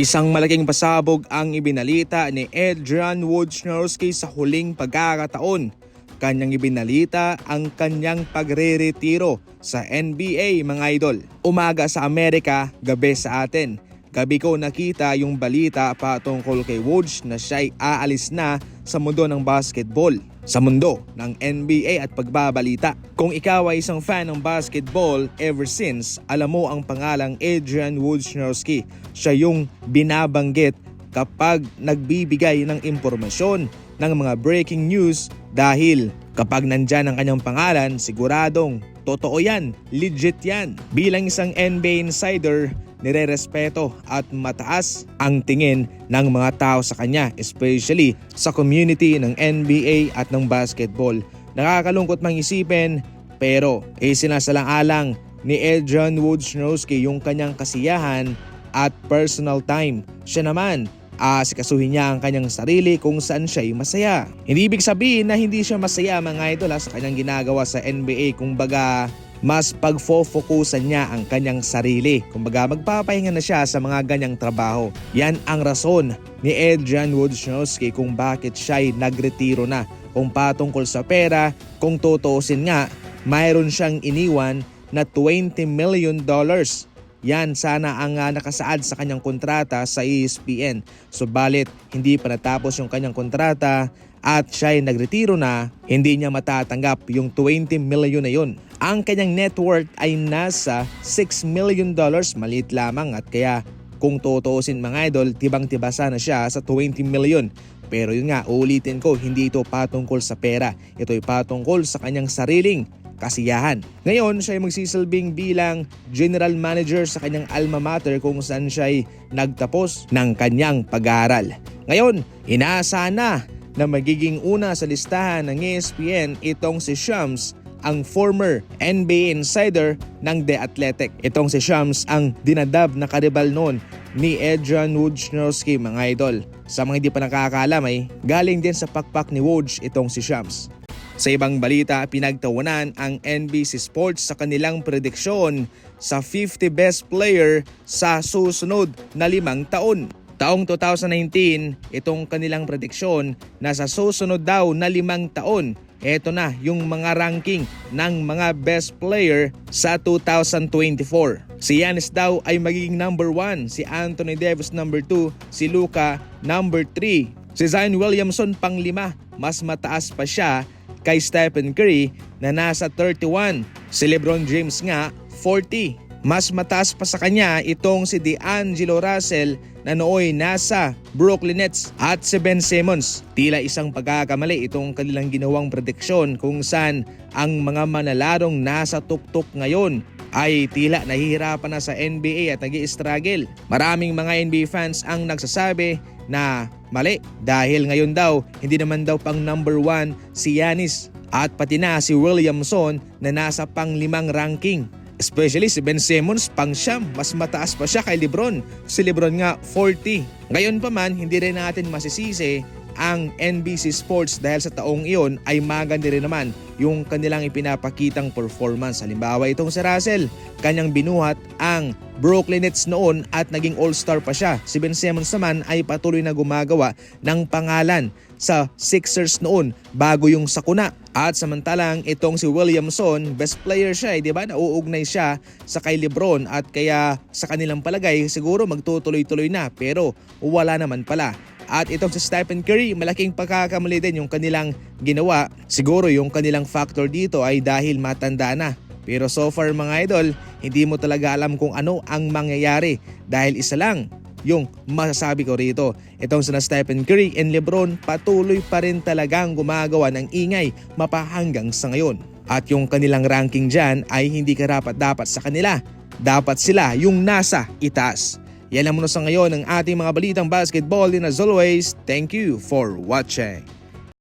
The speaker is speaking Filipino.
Isang malaking pasabog ang ibinalita ni Adrian Wojnarowski sa huling pagkakataon. Kanyang ibinalita ang kanyang pagre-retiro sa NBA mga idol. Umaga sa Amerika, gabi sa atin. Gabi ko nakita yung balita patungkol kay Woj na siya'y aalis na sa mundo ng basketball, sa mundo ng NBA at pagbabalita. Kung ikaw ay isang fan ng basketball ever since, alam mo ang pangalang Adrian Wojnarowski. Siya yung binabanggit kapag nagbibigay ng impormasyon ng mga breaking news dahil kapag nandyan ang kanyang pangalan, siguradong totoo yan, legit yan. Bilang isang NBA insider, nire-respeto at mataas ang tingin ng mga tao sa kanya, especially sa community ng NBA at ng basketball. Nakakalungkot mang isipin, pero eh sinasalang-alang ni Adrian Wojnarowski yung kanyang kasiyahan at personal time. Siya naman, aasikasuhin niya ang kanyang sarili kung saan siya'y masaya. Hindi ibig sabihin na hindi siya masaya mga idol sa kanyang ginagawa sa NBA kung baga mas pagfo-focusan niya ang kanyang sarili. Kumbaga magpapahinga na siya sa mga ganyang trabaho. Yan ang rason ni Adrian Wojnarowski kung bakit siya'y nagretiro na. Kung patungkol sa pera, kung tutuusin nga, mayroon siyang iniwan na 20 million dollars. Yan sana ang uh, nakasaad sa kanyang kontrata sa ESPN. Subalit hindi pa natapos yung kanyang kontrata at siya ay nagretiro na, hindi niya matatanggap yung 20 million na yun. Ang kanyang net worth ay nasa 6 million dollars, maliit lamang at kaya kung tutuusin mga idol, tibang-tiba sana siya sa 20 million. Pero yun nga, ulitin ko, hindi ito patungkol sa pera. Ito ay patungkol sa kanyang sariling kasiyahan. Ngayon, siya ay magsisilbing bilang general manager sa kanyang alma mater kung saan siya ay nagtapos ng kanyang pag-aaral. Ngayon, inaasahan na magiging una sa listahan ng ESPN itong si Shams ang former NBA insider ng The Athletic. Itong si Shams ang dinadab na karibal noon ni Adrian Wojnarowski mga idol. Sa mga hindi pa nakakaalam ay galing din sa pakpak ni Woj itong si Shams. Sa ibang balita, pinagtawanan ang NBC Sports sa kanilang prediksyon sa 50 best player sa susunod na limang taon. Taong 2019, itong kanilang prediksyon na sa susunod daw na limang taon, ito na yung mga ranking ng mga best player sa 2024. Si Giannis daw ay magiging number 1, si Anthony Davis number 2, si Luka number 3, si Zion Williamson pang lima, mas mataas pa siya kay Stephen Curry na nasa 31. Si Lebron James nga 40. Mas mataas pa sa kanya itong si D'Angelo Russell na nooy nasa Brooklyn Nets at si Ben Simmons. Tila isang pagkakamali itong kanilang ginawang prediksyon kung saan ang mga manalarong nasa tuktok ngayon ay tila nahihirapan na sa NBA at nag struggle Maraming mga NBA fans ang nagsasabi na mali dahil ngayon daw hindi naman daw pang number 1 si Giannis at pati na si Williamson na nasa pang limang ranking. Especially si Ben Simmons pang siyam, mas mataas pa siya kay Lebron. Si Lebron nga 40. Ngayon pa man, hindi rin natin masisisi ang NBC Sports dahil sa taong iyon ay maganda rin naman yung kanilang ipinapakitang performance. Halimbawa itong si Russell, kanyang binuhat ang Brooklyn Nets noon at naging all-star pa siya. Si Ben Simmons naman ay patuloy na gumagawa ng pangalan sa Sixers noon bago yung sakuna. At samantalang itong si Williamson, best player siya eh, di ba? Nauugnay siya sa kay Lebron at kaya sa kanilang palagay siguro magtutuloy-tuloy na pero wala naman pala. At itong si Stephen Curry, malaking pagkakamali din yung kanilang ginawa. Siguro yung kanilang factor dito ay dahil matanda na. Pero so far mga idol, hindi mo talaga alam kung ano ang mangyayari dahil isa lang yung masasabi ko rito. Itong sina Stephen Curry and Lebron patuloy pa rin talagang gumagawa ng ingay mapahanggang sa ngayon. At yung kanilang ranking dyan ay hindi karapat dapat sa kanila. Dapat sila yung nasa itaas. Yan ang muna sa ngayon ng ating mga balitang basketball and as always, thank you for watching.